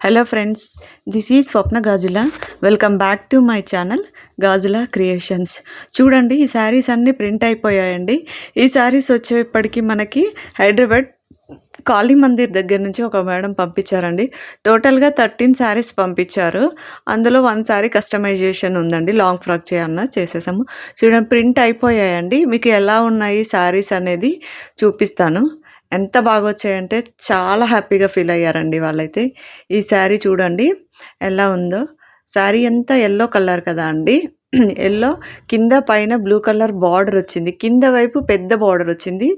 Hello friends this is Swapna Gajula welcome back to my channel Gajula creations చూడండి ఈ శారీస్ అన్నీ print అయిపోయాయండి. ఈ శారీస్ వచ్చేప్పటికి మనకి హైదరాబాద్ కాళీ మందిర్ దగ్గర నుంచి ఒక మేడం పంపించారండి. టోటల్గా థర్టీన్ శారీస్ పంపించారు. అందులో వన్ శారీ కస్టమైజేషన్ ఉందండి. లాంగ్ ఫ్రాక్ చేయన్న చేసేసాము. చూడండి ప్రింట్ అయిపోయాయండి. మీకు ఎలా ఉన్నాయి శారీస్ అనేది చూపిస్తాను. ఎంత బాగా వచ్చాయంటే చాలా హ్యాపీగా ఫీల్ అయ్యారండి వాళ్ళైతే. ఈ శారీ చూడండి ఎలా ఉందో. శారీ అంతా ఎల్లో కలర్ కదా అండి. ఎల్లో కింద పైన బ్లూ కలర్ బార్డర్ వచ్చింది. కింద వైపు పెద్ద బార్డర్ వచ్చింది.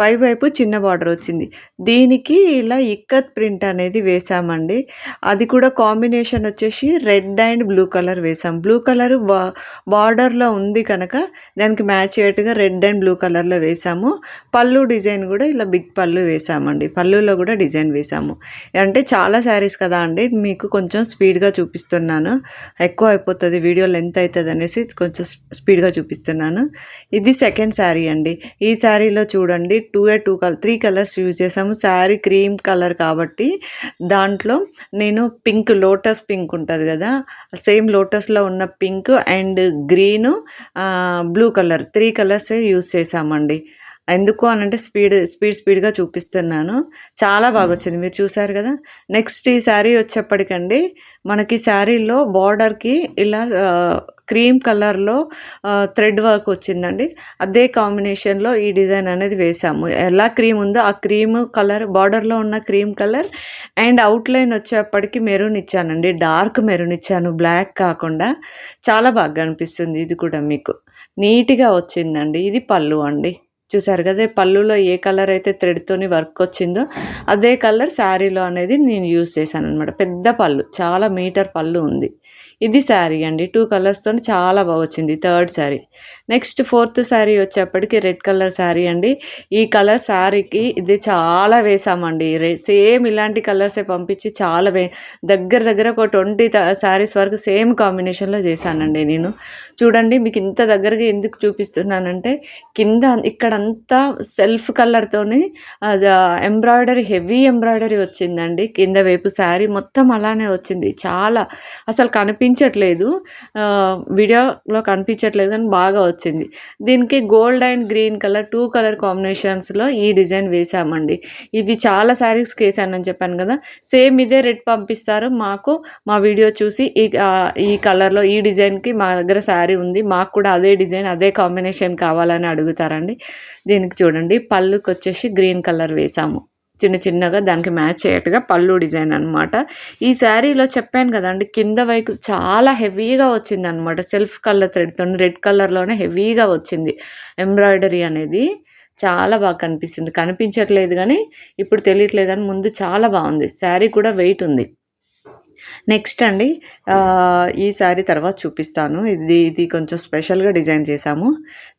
పై వైపు చిన్న బార్డర్ వచ్చింది. దీనికి ఇలా ఇక్కత్ ప్రింట్ అనేది వేసామండి. అది కూడా కాంబినేషన్ వచ్చేసి రెడ్ అండ్ బ్లూ కలర్ వేసాం. బ్లూ కలర్ బా బార్డర్లో ఉంది కనుక దానికి మ్యాచ్ అయ్యేట్టుగా రెడ్ అండ్ బ్లూ కలర్లో వేసాము. పళ్ళు డిజైన్ కూడా ఇలా బిగ్ పళ్ళు వేసామండి. పళ్ళులో కూడా డిజైన్ వేసాము. అంటే చాలా శారీస్ కదా అండి. మీకు కొంచెం స్పీడ్గా చూపిస్తున్నాను. ఎక్కువ అయిపోతుంది వీడియో లెంత్ అవుతుంది అనేసి కొంచెం స్పీడ్గా చూపిస్తున్నాను. ఇది సెకండ్ శారీ అండి. ఈ శారీలో చూడండి two uh two colour three colours use చేసాము శారీ క్రీమ్ కలర్ కాబట్టి దాంట్లో నేను పింక్ లోటస్ పింక్ ఉంటుంది కదా సేమ్ లోటస్లో ఉన్న pink and green blue colour three కలర్సే యూజ్ చేసామండి ఎందుకు అని అంటే స్పీడ్ స్పీడ్ స్పీడ్గా చూపిస్తున్నాను. చాలా బాగా వచ్చింది. మీరు చూసారు కదా? నెక్స్ట్ ఈ శారీ వచ్చేప్పటికండి మనకి శారీలో బార్డర్కి ఇలా క్రీమ్ కలర్లో థ్రెడ్ వర్క్ వచ్చిందండి. అదే కాంబినేషన్లో ఈ డిజైన్ అనేది వేసాము. ఎలా క్రీమ్ ఉందో ఆ క్రీమ్ కలర్ బార్డర్లో ఉన్న క్రీమ్ కలర్ అండ్ అవుట్లైన్ వచ్చేప్పటికి మెరూన్ ఇచ్చానండి. డార్క్ మెరూన్ ఇచ్చాను. బ్లాక్ కాకుండా చాలా బాగా అనిపిస్తుంది ఇది కూడా మీకు. నీట్గా వచ్చిందండి. ఇది పళ్ళు అండి. చూసారు కదా పళ్ళులో ఏ కలర్ అయితే థ్రెడ్తోని వర్క్ వచ్చిందో అదే కలర్ శారీలో అనేది నేను యూస్ చేశాను అనమాట పెద్ద పళ్ళు చాలా మీటర్ పళ్ళు ఉంది. ఇది శారీ అండి. టూ కలర్స్తో చాలా బాగా వచ్చింది. Third sari. Next fourth sari వచ్చేప్పటికి రెడ్ కలర్ శారీ అండి. ఈ కలర్ శారీకి ఇది చాలా వేసామండి. సేమ్ ఇలాంటి కలర్సే పంపించి చాలా వే దగ్గర దగ్గర ఒక ట్వంటీ శారీస్ వరకు సేమ్ కాంబినేషన్లో చేశానండి నేను. చూడండి మీకు ఇంత దగ్గరగా ఎందుకు చూపిస్తున్నానంటే కింద ఇక్కడంతా సెల్ఫ్ కలర్తోని ఎంబ్రాయిడరీ హెవీ ఎంబ్రాయిడరీ వచ్చిందండి. కింద వైపు శారీ మొత్తం అలానే వచ్చింది. చాలా అసలు కనిపించట్లేదు. వీడియోలో కనిపించట్లేదు అని బాగా వచ్చింది. దీనికి gold and green colour two colour కాంబినేషన్స్లో ఈ డిజైన్ వేసామండి ఇవి చాలా శారీస్కి వేసానని చెప్పాను కదా సేమ్ ఇదే రెడ్ పంపిస్తారు. మాకు మా వీడియో చూసి ఈ ఈ కలర్లో ఈ డిజైన్కి మా దగ్గర శారీ ఉంది మాకు కూడా అదే డిజైన్ అదే కాంబినేషన్ కావాలని అడుగుతారండి. దీనికి చూడండి పళ్ళుకి వచ్చేసి గ్రీన్ కలర్ వేసాము చిన్న చిన్నగా దానికి మ్యాచ్ అయ్యేట్టుగా పళ్ళు డిజైన్ అనమాట ఈ శారీలో చెప్పాను కదండి కింద వైపు చాలా హెవీగా వచ్చింది అనమాట సెల్ఫ్ కలర్ థ్రెడ్తో రెడ్ కలర్లోనే హెవీగా వచ్చింది. ఎంబ్రాయిడరీ అనేది చాలా బాగా కనిపిస్తుంది. కనిపించట్లేదు కానీ ఇప్పుడు తెలియట్లేదు కానీ ముందు చాలా బాగుంది. శారీ కూడా వెయిట్ ఉంది. నెక్స్ట్ అండి ఈ శారీ తర్వాత చూపిస్తాను. ఇది ఇది కొంచెం స్పెషల్గా డిజైన్ చేశాము.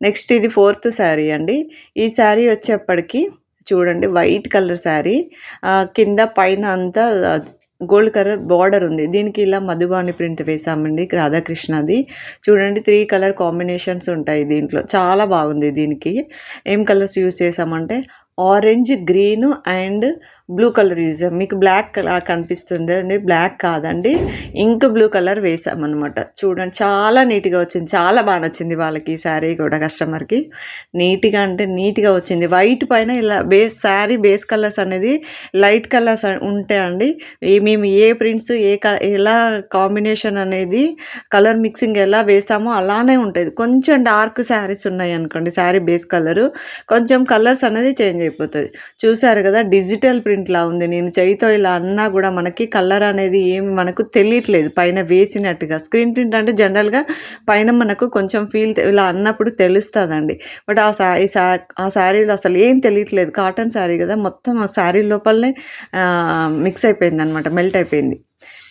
నెక్స్ట్ ఇది ఫోర్త్ శారీ అండి. ఈ శారీ వచ్చేప్పటికి చూడండి వైట్ కలర్ శారీ. కింద పైన అంతా గోల్డ్ కలర్ బార్డర్ ఉంది. దీనికి ఇలా మధుబాని ప్రింట్ వేసామండి రాధాకృష్ణది. చూడండి త్రీ కలర్ కాంబినేషన్స్ ఉంటాయి దీంట్లో. చాలా బాగుంది దీనికి. ఏం కలర్స్ యూజ్ చేసామంటే orange green and blue colour use మీకు బ్లాక్ కనిపిస్తుంది అండి. బ్లాక్ కాదండి. ఇంక్ బ్లూ కలర్ వేసామన్నమాట. చూడండి చాలా నీట్గా వచ్చింది. చాలా బాగా నచ్చింది వాళ్ళకి ఈ శారీ కూడా కస్టమర్కి నీట్గా అంటే నీట్గా వచ్చింది. వైట్ పైన ఇలా బేస్ శారీ బేస్ కలర్స్ అనేది లైట్ కలర్స్ ఉంటాయండి మేము ఏ ప్రింట్స్ ఏ ఎలా కాంబినేషన్ అనేది కలర్ మిక్సింగ్ ఎలా వేసామో అలానే ఉంటుంది కొంచెం డార్క్ శారీస్ ఉన్నాయి అనుకోండి శారీ బేస్ కలరు కొంచెం కలర్స్ అనేది చేంజ్ అయిపోతుంది చూసారు కదా డిజిటల్ ప్రింట్ ఇట్లా ఉంది. నేను చేయితో ఇలా అన్నా కూడా మనకి కలర్ అనేది ఏం మనకు తెలియట్లేదు. పైన వేసినట్టుగా. స్క్రీన్ ప్రింట్ అంటే జనరల్గా పైన మనకు కొంచెం ఫీల్ ఇలా అన్నప్పుడు తెలుస్తుందండి. బట్ ఆ సారీ ఆ శారీలో అసలు ఏం తెలియట్లేదు. కాటన్ శారీ కదా. మొత్తం ఆ శారీ లోపలనే మిక్స్ అయిపోయింది అనమాట మెల్ట్ అయిపోయింది.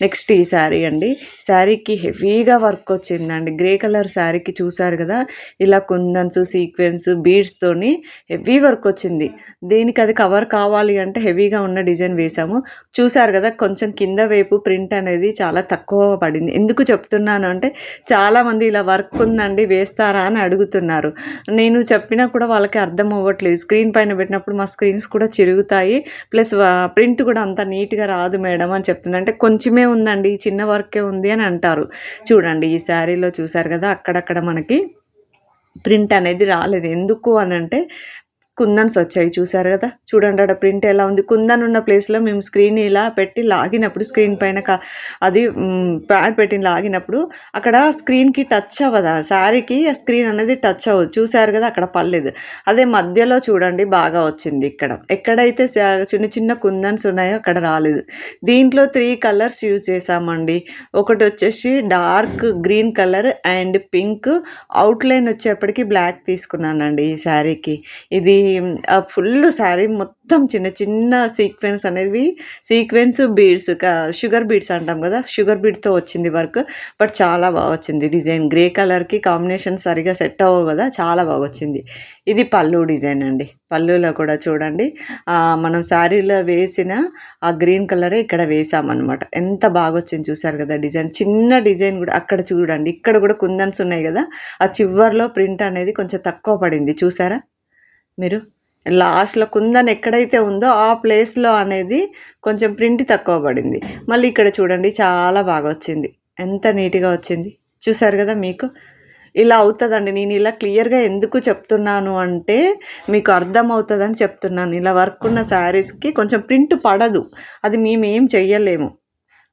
నెక్స్ట్ ఈ శారీ అండి. శారీకి హెవీగా వర్క్ వచ్చిందండి. గ్రే కలర్ శారీకి చూసారు కదా? ఇలా కుందన్స్ సీక్వెన్స్ బీడ్స్తోని హెవీ వర్క్ వచ్చింది. దీనికి అది కవర్ కావాలి అంటే హెవీగా ఉన్న డిజైన్ వేసాము చూసారు కదా? కొంచెం కింద వైపు ప్రింట్ అనేది చాలా తక్కువ పడింది. ఎందుకు చెప్తున్నాను అంటే చాలామంది ఇలా వర్క్ ఉందండి వేస్తారా అని అడుగుతున్నారు. నేను చెప్పినా కూడా వాళ్ళకి అర్థం అవ్వట్లేదు. స్క్రీన్ పైన పెట్టినప్పుడు మా స్క్రీన్స్ కూడా చిరుగుతాయి. ప్లస్ ప్రింట్ కూడా అంత నీట్గా రాదు మేడం అని చెప్తున్నా. అంటే కొంచెమే ఉందండి చిన్న వర్కే ఉంది అని అంటారు. చూడండి ఈ శారీలో చూసారు కదా అక్కడక్కడ మనకి ప్రింట్ అనేది రాలేదు. ఎందుకు అని అంటే కుందన్స్ వచ్చాయి చూసారు కదా? చూడండి అక్కడ ప్రింట్ ఎలా ఉంది. కుందన్ ఉన్న ప్లేస్లో మేము స్క్రీన్ ఇలా పెట్టి లాగినప్పుడు స్క్రీన్ పైన క- అది ప్యాడ్ పెట్టి లాగినప్పుడు అక్కడ స్క్రీన్కి టచ్ అవ్వదు? శారీకి ఆ స్క్రీన్ అనేది టచ్ అవ్వదు. చూసారు కదా? అక్కడ పర్లేదు అదే మధ్యలో చూడండి బాగా వచ్చింది ఇక్కడ. ఎక్కడైతే చిన్న చిన్న కుందన్స్ ఉన్నాయో అక్కడ రాలేదు. దీంట్లో త్రీ కలర్స్ యూజ్ చేసామండి ఒకటి వచ్చేసి dark green colour and pink. Outline వచ్చేప్పటికి బ్లాక్ తీసుకున్నానండి ఈ శారీకి. ఇది ఫుల్ శారీ మొత్తం చిన్న చిన్న సీక్వెన్స్ అనేవి సీక్వెన్స్ బీడ్స్ షుగర్ బీడ్స్ అంటాం కదా షుగర్ బీడ్తో వచ్చింది వర్క్. బట్ చాలా బాగా వచ్చింది డిజైన్. గ్రే కలర్కి కాంబినేషన్ సరిగా సెట్ అవ్వవు కదా చాలా బాగా వచ్చింది. ఇది పళ్ళు డిజైన్ అండి. పళ్ళులో కూడా చూడండి. మనం శారీలో వేసిన ఆ గ్రీన్ కలరే ఇక్కడ వేసామన్నమాట. ఎంత బాగా వచ్చింది చూసారు కదా డిజైన్. చిన్న డిజైన్ కూడా అక్కడ చూడండి. ఇక్కడ కూడా కుందన్స్ ఉన్నాయి కదా ఆ చివర్లో ప్రింట్ అనేది కొంచెం తక్కువ పడింది. చూసారా? మీరు లాస్ట్లో కుందన్ ఎక్కడైతే ఉందో ఆ ప్లేస్లో అనేది కొంచెం ప్రింట్ తక్కువ పడింది. మళ్ళీ ఇక్కడ చూడండి చాలా బాగా వచ్చింది. ఎంత నీట్గా వచ్చింది. చూసారు కదా మీకు? ఇలా అవుతుందండి. నేను ఇలా క్లియర్గా ఎందుకు చెప్తున్నాను అంటే మీకు అర్థమవుతుందని చెప్తున్నాను. ఇలా వర్క్ ఉన్న శారీస్కి కొంచెం ప్రింట్ పడదు. అది మేము ఏం చెయ్యలేము.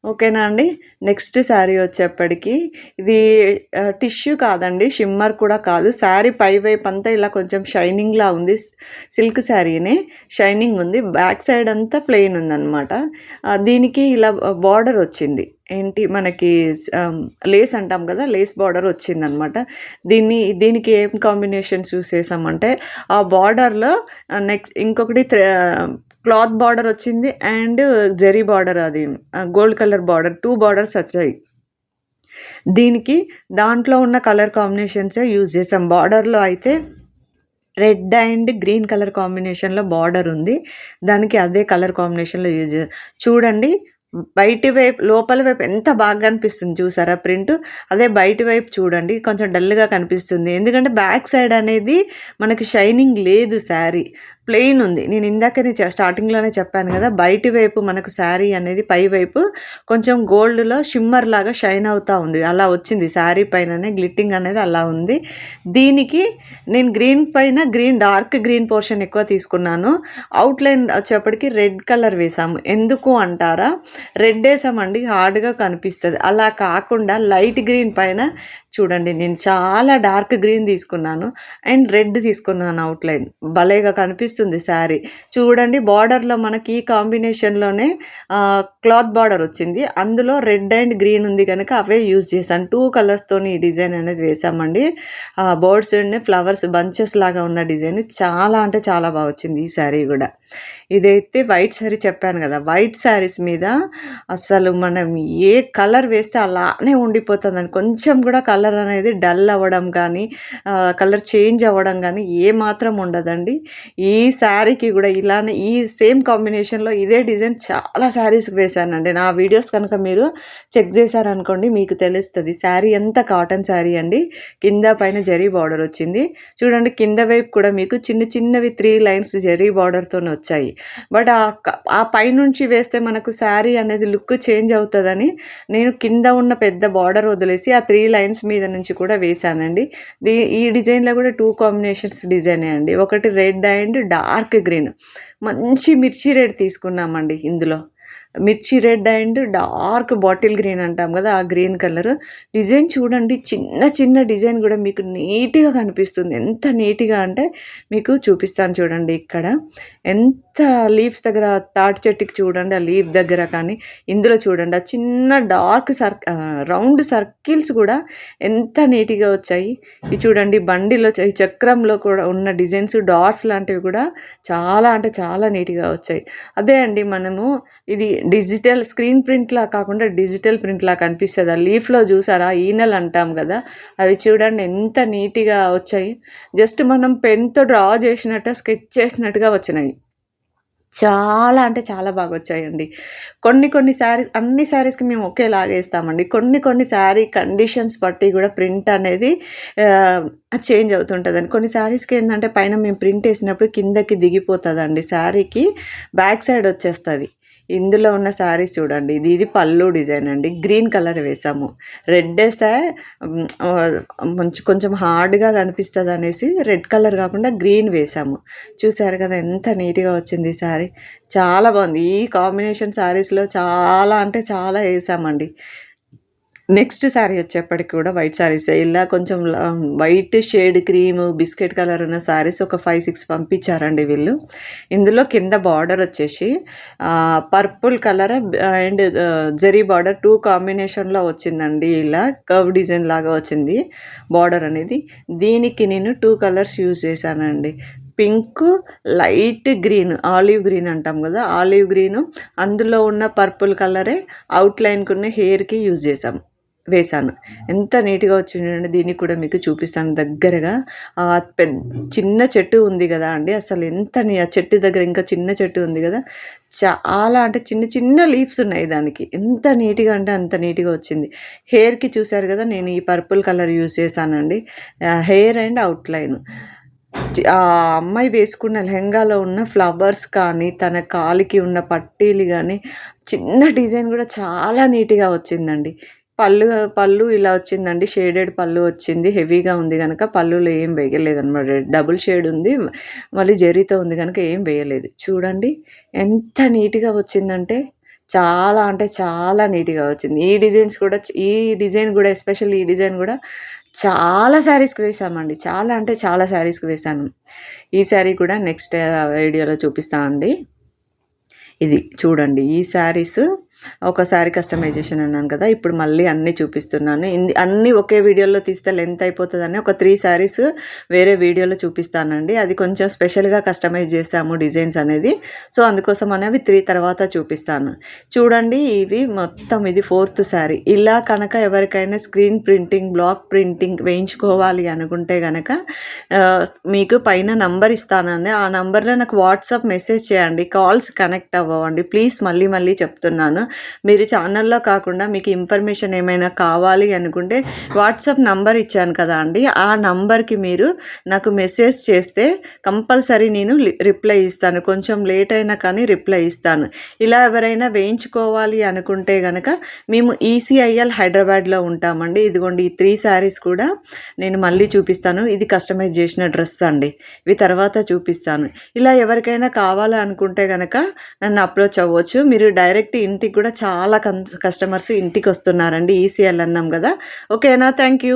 ఓకేనా అండి? నెక్స్ట్ శారీ వచ్చేప్పటికి ఇది టిష్యూ కాదండి షిమ్మర్ కూడా కాదు. శారీ పై వైపు అంతా ఇలా కొంచెం షైనింగ్లా ఉంది. సిల్క్ శారీనే షైనింగ్ ఉంది. బ్యాక్ సైడ్ అంతా ప్లెయిన్ ఉందన్నమాట. దీనికి ఇలా బార్డర్ వచ్చింది. ఏంటి? మనకి లేస్ అంటాం కదా లేస్ బార్డర్ వచ్చిందనమాట దీన్ని దీనికి ఏం కాంబినేషన్ చూస్ చేసామంటే ఆ బార్డర్లో నెక్స్ట్ ఇంకొకటి క్లాత్ బార్డర్ వచ్చింది అండ్ జెరీ బార్డర్ అది. Gold colour border. Two borders వచ్చాయి. దీనికి దాంట్లో ఉన్న కలర్ కాంబినేషన్సే యూజ్ చేసాం. బార్డర్లో అయితే రెడ్ అండ్ గ్రీన్ కలర్ కాంబినేషన్లో బార్డర్ ఉంది. దానికి అదే కలర్ కాంబినేషన్లో యూజ్ చే చూడండి. బయటి వైపు లోపల వైపు ఎంత బాగా కనిపిస్తుంది చూసారా ప్రింట్? అదే బయటి వైపు చూడండి. కొంచెం డల్గా కనిపిస్తుంది. ఎందుకంటే బ్యాక్ సైడ్ అనేది మనకి షైనింగ్ లేదు శారీ. ప్లెయిన్ ఉంది. నేను ఇందాకనే స్టార్టింగ్లోనే చెప్పాను కదా బయటి వైపు మనకు శారీ అనేది పై వైపు కొంచెం గోల్డ్లో షిమ్మర్ లాగా షైన్ అవుతూ ఉంది. అలా వచ్చింది. శారీ పైననే గ్లిట్టింగ్ అనేది అలా ఉంది. దీనికి నేను గ్రీన్ పైన గ్రీన్ డార్క్ గ్రీన్ పోర్షన్ ఎక్కువ తీసుకున్నాను. అవుట్లైన్ వచ్చేప్పటికి రెడ్ కలర్ వేసాము ఎందుకు అంటారా? రెడ్ వేసామండి హార్డ్గా కనిపిస్తుంది. అలా కాకుండా లైట్ గ్రీన్ పైన చూడండి నేను చాలా డార్క్ గ్రీన్ తీసుకున్నాను అండ్ రెడ్ తీసుకున్నాను అవుట్లైన్. భలేగా కనిపిస్తుంది. శారీ. చూడండి బార్డర్లో మనకి ఈ కాంబినేషన్లోనే క్లాత్ బార్డర్ వచ్చింది. అందులో రెడ్ అండ్ గ్రీన్ ఉంది కనుక అవే యూజ్ చేశాను. టూ కలర్స్తో ఈ డిజైన్ అనేది వేసామండి బర్డ్స్ అండ్ ఫ్లవర్స్ బంచెస్ లాగా ఉన్న డిజైన్. చాలా అంటే చాలా బాగా వచ్చింది ఈ శారీ కూడా. ఇదైతే వైట్ శారీ చెప్పాను కదా వైట్ శారీస్ మీద అసలు మనం ఏ కలర్ వేస్తే అలానే ఉండిపోతుందని కొంచెం కూడా కలర్ అనేది డల్ అవ్వడం కానీ కలర్ చేంజ్ అవ్వడం కానీ ఏ మాత్రం ఉండదండి. ఈ శారీకి కూడా ఇలానే ఈ సేమ్ కాంబినేషన్లో ఇదే డిజైన్ చాలా శారీస్కి వేశానండి. నా వీడియోస్ కనుక మీరు చెక్ చేశారనుకోండి మీకు తెలుస్తుంది. శారీ ఎంత కాటన్ శారీ అండి. కింద పైన జరీ బార్డర్ వచ్చింది. చూడండి కింద వైపు కూడా మీకు చిన్న చిన్నవి త్రీ లైన్స్ జరీ బార్డర్తో వచ్చింది వచ్చాయి. బట్ ఆ ఆ పైనుంచి వేస్తే మనకు శారీ అనేది లుక్ చేంజ్ అవుతుందని నేను కింద ఉన్న పెద్ద బార్డర్ వదిలేసి ఆ త్రీ లైన్స్ మీద నుంచి కూడా వేశానండి. దీ ఈ డిజైన్లో కూడా టూ కాంబినేషన్స్ డిజైనే అండి. ఒకటి రెడ్ అండ్ డార్క్ గ్రీన్. మంచి మిర్చి రెడ్ తీసుకున్నామండి ఇందులో. మిర్చి red and dark bottle green అంటాం కదా ఆ గ్రీన్ కలర్. డిజైన్ చూడండి చిన్న చిన్న డిజైన్ కూడా మీకు నీట్గా కనిపిస్తుంది. ఎంత నీట్గా అంటే మీకు చూపిస్తాను చూడండి ఇక్కడ. ఎంత లీవ్స్ దగ్గర తాటి చెట్టుకి చూడండి ఆ లీఫ్ దగ్గర కానీ ఇందులో చూడండి ఆ చిన్న డార్క్ సర్ రౌండ్ సర్కిల్స్ కూడా ఎంత నీట్గా వచ్చాయి. ఇది చూడండి బండిలో ఈ చక్రంలో కూడా ఉన్న డిజైన్స్ డాట్స్ లాంటివి కూడా చాలా అంటే చాలా నీట్గా వచ్చాయి. అదే అండి మనము ఇది డిజిటల్ స్క్రీన్ ప్రింట్లా కాకుండా డిజిటల్ ప్రింట్లా కనిపిస్తుంది. ఆ లీఫ్లో చూసారా? ఈనెలు అంటాం కదా? అవి చూడండి ఎంత నీట్గా వచ్చాయి. జస్ట్ మనం పెన్తో డ్రా చేసినట్టు స్కెచ్ చేసినట్టుగా వచ్చినాయి. చాలా అంటే చాలా బాగా వచ్చాయండి. కొన్ని కొన్ని శారీస్ అన్ని శారీస్కి మేము ఒకేలాగేస్తామండి కొన్ని కొన్ని శారీ కండిషన్స్ బట్టి కూడా ప్రింట్ అనేది చేంజ్ అవుతుంటుందండి. కొన్ని శారీస్కి ఏంటంటే పైన మేము ప్రింట్ వేసినప్పుడు కిందకి దిగిపోతుందండి. శారీకి బ్యాక్ సైడ్ వచ్చేస్తుంది. ఇందులో ఉన్న శారీస్ చూడండి. ఇది ఇది పళ్ళు డిజైన్ అండి. గ్రీన్ కలర్ వేసాము. రెడ్ వేస్తే మంచి కొంచెం హార్డ్గా కనిపిస్తుంది అనేసి రెడ్ కలర్ కాకుండా గ్రీన్ వేసాము. చూసారు కదా ఎంత నీట్గా వచ్చింది ఈ శారీ. చాలా బాగుంది. ఈ కాంబినేషన్ శారీస్లో చాలా అంటే చాలా వేసామండి. నెక్స్ట్ శారీ వచ్చేప్పటికి కూడా వైట్ శారీస్ ఇలా కొంచెం white shade cream biscuit colour ఉన్న శారీస్ ఒక ఫైవ్ సిక్స్ పంపించారండి వీళ్ళు. ఇందులో కింద బార్డర్ వచ్చేసి purple colour and zari border two కాంబినేషన్లో వచ్చిందండి ఇలా. కర్వ్ డిజైన్ లాగా వచ్చింది బార్డర్ అనేది. దీనికి నేను టూ కలర్స్ యూజ్ చేశానండి. Pink light green olive green అంటాం కదా ఆలివ్ గ్రీన్. అందులో ఉన్న పర్పుల్ కలరే అవుట్లైన్కున్న హెయిర్కి యూజ్ చేసాం వేశాను. ఎంత నీట్గా వచ్చిందండి దీనికి కూడా మీకు చూపిస్తాను దగ్గరగా. పెద్ద చిన్న చెట్టు ఉంది కదా అండి అసలు ఎంత నీ- ఆ చెట్టు దగ్గర ఇంకా చిన్న చెట్టు ఉంది కదా. చాలా అంటే చిన్న చిన్న లీవ్స్ ఉన్నాయి దానికి. ఎంత నీట్గా అంటే అంత నీట్గా వచ్చింది. హెయిర్కి చూశారు కదా నేను ఈ పర్పుల్ కలర్ యూజ్ చేశానండి. Hair and outline. ఆ అమ్మాయి వేసుకున్న లెహంగాలో ఉన్న ఫ్లవర్స్ కానీ తన కాలికి ఉన్న పట్టీలు కానీ చిన్న డిజైన్ కూడా చాలా నీట్గా వచ్చిందండి. పళ్ళు పళ్ళు ఇలా వచ్చిందండి. షేడెడ్ పళ్ళు వచ్చింది. హెవీగా ఉంది కనుక పళ్ళులో ఏం వేయలేదు అనమాట డబుల్ షేడ్ ఉంది. మళ్ళీ జరీతో ఉంది కనుక ఏం వేయలేదు. చూడండి ఎంత నీట్గా వచ్చిందంటే చాలా అంటే చాలా నీట్గా వచ్చింది. ఈ డిజైన్స్ కూడా ఈ డిజైన్ కూడా ఎస్పెషల్ ఈ డిజైన్ కూడా చాలా శారీస్కి వేసామండి. చాలా అంటే చాలా శారీస్కి వేసాను. ఈ శారీ కూడా నెక్స్ట్ వీడియోలో చూపిస్తామండి ఇది చూడండి. ఈ శారీస్ ఒక శారీ కస్టమైజేషన్ అన్నాను కదా ఇప్పుడు మళ్ళీ అన్నీ చూపిస్తున్నాను. ఇన్ని- అన్నీ ఒకే వీడియోలో తీస్తే లెంత్ అయిపోతుందని ఒక త్రీ శారీస్ వేరే వీడియోలో చూపిస్తానండి. అది కొంచెం స్పెషల్గా కస్టమైజ్ చేసాము డిజైన్స్ అనేది. సో అందుకోసం అనేవి త్రీ తర్వాత చూపిస్తాను. చూడండి ఇవి మొత్తం ఇది ఫోర్త్ శారీ. ఇలా కనుక ఎవరికైనా స్క్రీన్ ప్రింటింగ్ బ్లాక్ ప్రింటింగ్ వేయించుకోవాలి అనుకుంటే కనుక మీకు పైన నంబర్ ఇస్తానండి. ఆ నంబర్లో నాకు వాట్సాప్ మెసేజ్ చేయండి. కాల్స్ కనెక్ట్ అవ్వండి. ప్లీజ్ మళ్ళీ మళ్ళీ చెప్తున్నాను. మీరు ఛానల్లో కాకుండా మీకు ఇన్ఫర్మేషన్ ఏమైనా కావాలి అనుకుంటే వాట్సాప్ నంబర్ ఇచ్చాను కదా అండి. ఆ నంబర్కి మీరు నాకు మెసేజ్ చేస్తే కంపల్సరీ నేను రిప్లై ఇస్తాను. కొంచెం లేట్ అయినా కానీ రిప్లై ఇస్తాను. ఇలా ఎవరైనా వేయించుకోవాలి అనుకుంటే కనుక మేము ఈసీఐఎల్ హైదరాబాద్లో ఉంటామండి. ఇదిగోండి ఈ త్రీ శారీస్ కూడా నేను మళ్ళీ చూపిస్తాను. ఇది కస్టమైజ్ చేసిన డ్రెస్ అండి. ఇవి తర్వాత చూపిస్తాను. ఇలా ఎవరికైనా కావాలి అనుకుంటే కనుక నన్ను అప్రోచ్ అవ్వచ్చు. మీరు డైరెక్ట్ ఇంటికి కూడా చాలా కస్టమర్స్ ఇంటికి వస్తున్నారండి ఈసీఎల్ అన్నాం కదా. ఓకేనా? Thank you